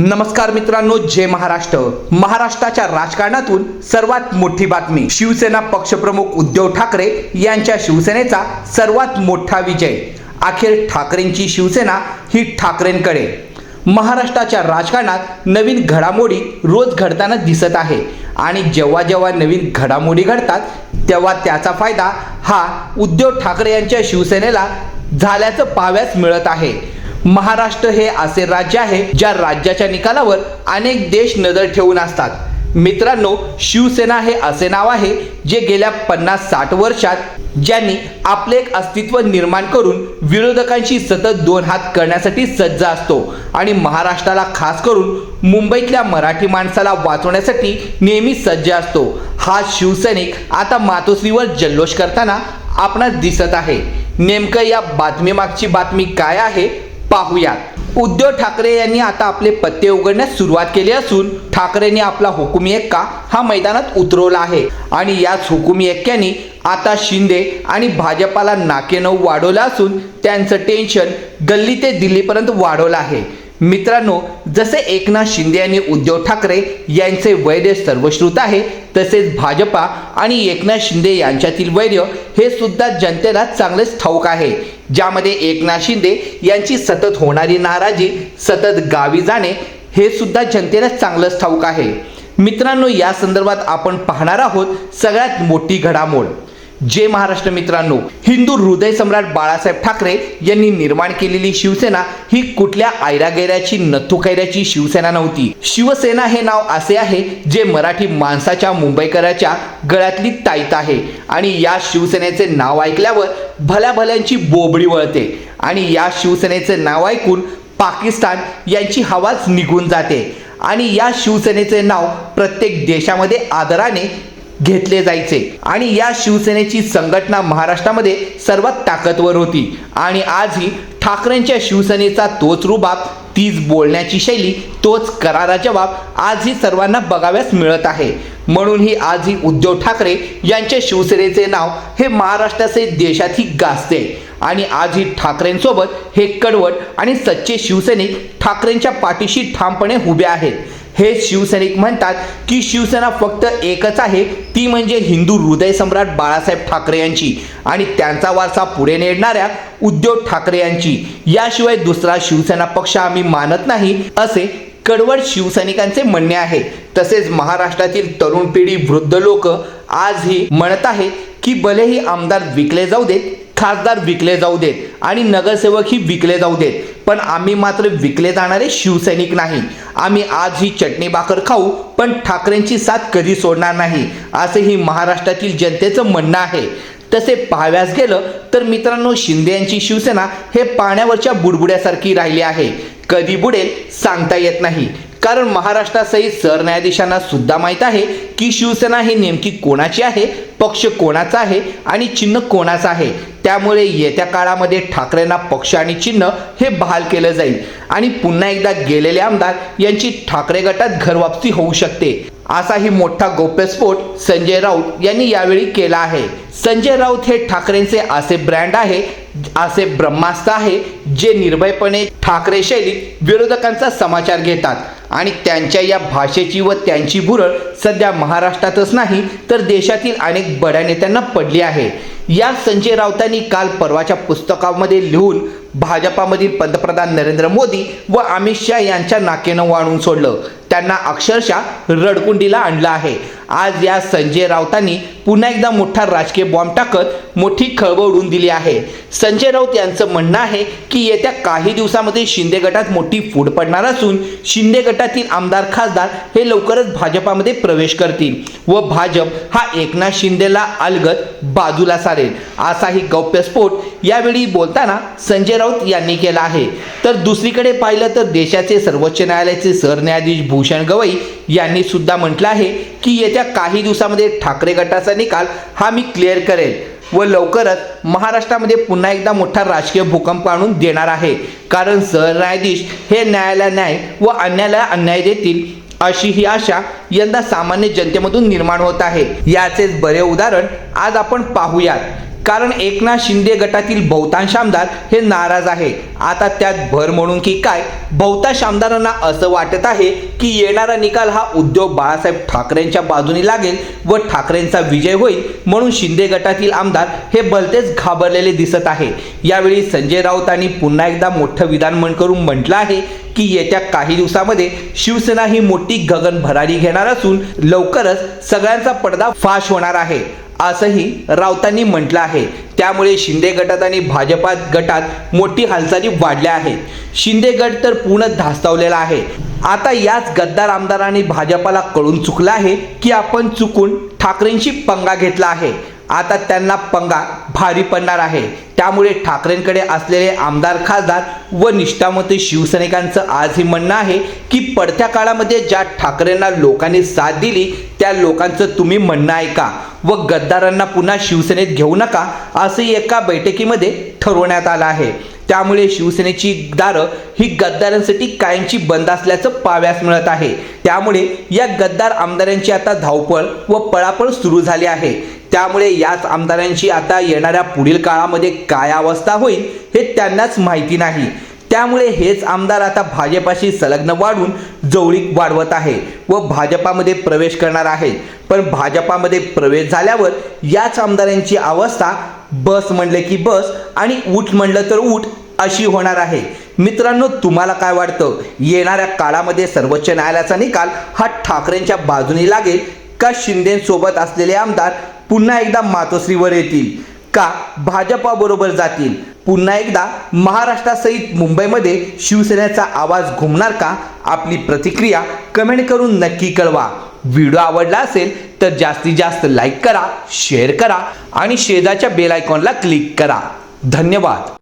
नमस्कार मित्रांनो जय महाराष्ट्र. महाराष्ट्राच्या राजकारणातून सर्वात मोठी बातमी शिवसेना पक्षप्रमुख उद्धव ठाकरे यांच्या शिवसेनेचा सर्वात मोठा विजय. अखेर ठाकरेंची शिवसेना ही ठाकरेंकडे. महाराष्ट्राच्या राजकारणात नवीन घडामोडी रोज घडताना दिसत आहे आणि जेव्हा जेव्हा नवीन घडामोडी घडतात तेव्हा त्याचा फायदा हा उद्धव ठाकरे यांच्या शिवसेनेला झाल्याचं पाहाव्यास मिळत आहे. महाराष्ट्र हे असे राज्य आहे ज्या राज्याच्या निकालावर अनेक देश नजर ठेवून असतात. मित्रांनो शिवसेना हे असे नाव आहे जे गेल्या पन्नास साठ वर्षात ज्यांनी आपले एक अस्तित्व निर्माण करून विरोधकांशी सतत दोन हात करण्यासाठी सज्ज असतो आणि महाराष्ट्राला खास करून मुंबईतल्या मराठी माणसाला वाचवण्यासाठी नेहमी सज्ज असतो. हा शिवसैनिक आता मातोश्रीवर जल्लोष करताना आपणास दिसत आहे. नेमकं या बातमीमागची बातमी काय आहे? पाहूयात. उद्धव ठाकरे यांनी आता आपले पत्ते उघडण्यास सुरुवात केली असून ठाकरेंनी आपला हुकुमी एक्का हा मैदानात उतरवला आहे. आणि याच हुकुमी एक्क्यानी आता शिंदे आणि भाजपाला नाकेनऊ वाढवलं असून त्यांचं टेन्शन गल्ली ते दिल्लीपर्यंत वाढवलं आहे. मित्रांनो जसे एकनाथ शिंदे आणि उद्धव ठाकरे यांचे वैर्य सर्वश्रुत आहे तसेच भाजपा आणि एकनाथ शिंदे यांच्यातील वैर्य हे सुद्धा जनतेला चांगलेच ठाऊक आहे. ज्यामध्ये एकनाथ शिंदे यांची सतत होणारी नाराजी सतत गावी जाणे हे सुद्धा जनतेला चांगलंच ठाऊक आहे. मित्रांनो या संदर्भात आपण पाहणार आहोत सगळ्यात मोठी घडामोड. जे महाराष्ट्र मित्रांनो हिंदू हृदय सम्राट बाळासाहेब ठाकरे यांनी निर्माण केलेली शिवसेना ही कुठल्या ऐरागैऱ्याची नथुकैऱ्याची शिवसेना नव्हती. शिवसेना हे नाव असे आहे जे मराठी माणसाच्या मुंबईकराच्या गळ्यातली ताईत आहे. आणि या शिवसेनेचे नाव ऐकल्यावर भल्या भल्यांची बोबडी वळते. आणि या शिवसेनेचे नाव ऐकून पाकिस्तान यांची हवाच निघून जाते. आणि या शिवसेनेचे नाव प्रत्येक देशामध्ये आदराने घेतले जायचे. आणि या शिवसेनेची संघटना महाराष्ट्रामध्ये सर्वात ताकदवर होती. आणि आजही ठाकरेंच्या शिवसेनेचा तोच रुबाब तीच बोलण्याची शैली तोच करारा जबाब आजही सर्वांना बघाव्यास मिळत आहे. म्हणूनही आजही उद्धव ठाकरे यांच्या शिवसेनेचे नाव हे महाराष्ट्राचे देशातही गाजते. आणि आजही ठाकरेंसोबत हे कडवट आणि सच्चे शिवसैनिक ठाकरेंच्या पाठीशी ठामपणे उभे आहेत. हे शिवसैनिक म्हणतात की शिवसेना फक्त एकच आहे ती म्हणजे हिंदू हृदय सम्राट बाळासाहेब ठाकरे यांची. आणि त्यांचा वारसा पुढे नेणाऱ्या उद्धव ठाकरे यांची. याशिवाय दुसरा शिवसेना पक्ष आम्ही मानत नाही असे कडवड शिवसैनिकांचे म्हणणे आहे. तसेच महाराष्ट्रातील तरुण पिढी वृद्ध लोक आजही म्हणत आहेत की भलेही आमदार विकले जाऊ देत खासदार विकले जाऊ देत आणि नगरसेवक ही विकले जाऊ देत. पण आम्ही मात्र विकले जाणारे शिवसैनिक नाही. आम्ही आज ही चटणी भाकर खाऊ पण ठाकरेंची साथ कधी सोडणार नाही असेही महाराष्ट्रातील जनतेचं म्हणणं आहे. तसे पाहाव्यास गेलं तर मित्रांनो शिंदे यांची शिवसेना हे पाण्यावरच्या बुडबुड्यासारखी राहिली आहे. कधी बुडेल सांगता येत नाही. कारण महाराष्ट्रासहित सरन्यायाधीशांना सुद्धा माहीत आहे की शिवसेना ही नेमकी कोणाची आहे पक्ष कोणाचा आहे आणि चिन्ह कोणाचं आहे. त्यामुळे येत्या काळामध्ये ठाकरेंना पक्ष आणि चिन्ह हे बहाल केलं जाईल. आणि पुन्हा एकदा गेलेले आमदार यांची ठाकरे गटात घरवापसी होऊ शकते. असाही मोठा गोप्यस्फोट संजय राऊत यांनी यावेळी केला आहे. संजय राऊत हे ठाकरेंचे असे ब्रँड आहे असे ब्रह्मास्त्र आहे जे निर्भयपणे ठाकरे शैलीत विरोधकांचा समाचार घेतात. आणि त्यांच्या या भाषेची व त्यांची भुरळ सध्या महाराष्ट्रातच नाही तर देशातील अनेक बड्या नेत्यांना पडली आहे. या संजय राऊतांनी काल परवाच्या पुस्तकामध्ये लिहून भाजपामधील पंतप्रधान नरेंद्र मोदी व अमित शहा यांच्या नाकेनं वाढून सोडलं. त्यांना अक्षरशः रडकुंडीला आणलं आहे. आज या संजय राऊतांनी पुन्हा एकदा मोठा राजकीय बॉम्ब टाकत मोठी खळबळ उडून दिली आहे. संजय राऊत यांचं म्हणणं आहे की येत्या काही दिवसामध्ये शिंदे गटात मोठी फूट पडणार असून शिंदे गटातील आमदार खासदार हे लवकरच भाजपामध्ये प्रवेश करतील व भाजप हा एकनाथ शिंदेला अलगत बाजूला सारेल असाही गौप्यस्फोट यावेळी बोलताना संजय राऊत यांनी केला आहे. तर दुसरीकडे पाहिलं तर देशाचे सर्वोच्च न्यायालयाचे सरन्यायाधीश भूषण गवई यांनी सुद्धा म्हटलं आहे की येत्या काही दिवसामध्ये ठाकरे गटाचा निकाल हा मी क्लिअर करेल. व लवकरच महाराष्ट्रामध्ये पुन्हा एकदा मोठा राजकीय भूकंप आणून देणार आहे. कारण सरन्यायाधीश हे न्यायालय न्याय व अन्यायाला अन्याय देतील अशी ही आशा यंदा सामान्य जनतेमधून निर्माण होत आहे. याचेच बरे उदाहरण आज आपण पाहूयात. कारण एकनाथ शिंदे गटातील बहुतांश आमदार हे नाराज आहे. आता त्यात भर म्हणून की काय? बहुतांश आमदारांना असं वाटत आहे की येणारा निकाल हा उद्योग बाळासाहेब ठाकरेंच्या बाजूने लागेल व ठाकरेंचा विजय होईल म्हणून शिंदे गटातील आमदार हे भलतेच घाबरलेले दिसत आहे. यावेळी संजय राऊतांनी पुन्हा एकदा मोठं विधान म्हण करून म्हटलं आहे की येत्या काही दिवसामध्ये शिवसेना ही मोठी गगन भरारी घेणार असून लवकरच सगळ्यांचा पडदा फाश होणार आहे. असंही राऊतांनी म्हटलं आहे. त्यामुळे शिंदे गटात आणि भाजपा गटात मोठी हालचाली वाढल्या आहेत. शिंदे गट तर पूर्ण धास्तावलेला आहे. आता याच गद्दार आमदारांनी भाजपाला कळून चुकलं आहे की आपण चुकून ठाकरेंशी पंगा घेतला आहे. आता त्यांना पंगा भारी पडणार आहे. त्यामुळे ठाकरेंकडे असलेले आमदार खासदार व निष्ठामत शिवसैनिकांचं आजही म्हणणं आहे की पडत्या काळामध्ये ज्या ठाकरेंना लोकांनी साथ दिली त्या लोकांचं तुम्ही म्हणणं ऐका. व गद्दारांना पुन्हा शिवसेनेत घेऊ नका असंही एका बैठकीमध्ये ठरवण्यात आलं आहे. त्यामुळे शिवसेनेची दारं ही गद्दारांसाठी कायमची बंद असल्याचं पाव्यास मिळत आहे. त्यामुळे या गद्दार आमदारांची आता धावपळ व पळापळ सुरू झाली आहे. त्यामुळे याच आमदारांची आता येणाऱ्या पुढील काळामध्ये काय अवस्था होईल हे त्यांनाच माहिती नाही. त्यामुळे हेच आमदार आता भाजपाशी संलग्न वाढून जवळीक वाढवत आहे व भाजपामध्ये प्रवेश करणार आहे. पण भाजपामध्ये प्रवेश झाल्यावर याच आमदारांची अवस्था बस म्हणले की बस आणि उठ म्हणलं तर उठ अशी होणार आहे. मित्रांनो तुम्हाला काय वाटतं? येणाऱ्या काळामध्ये सर्वोच्च न्यायालयाचा निकाल हा ठाकरेंच्या बाजूने लागेल का शिंदेसोबत असलेले आमदार पुन्हा एकदा मातोश्रीवर येतील? का भाजपाबरोबर जातील? पुन्हा एकदा महाराष्ट्रासहित मुंबईमध्ये शिवसेनेचा आवाज घुमणार का? आपली प्रतिक्रिया कमेंट करून नक्की कळवा. व्हिडिओ आवडला असेल तर जास्तीत जास्त लाईक करा शेअर करा आणि शेजारच्या बेल आयकॉनला क्लिक करा. धन्यवाद.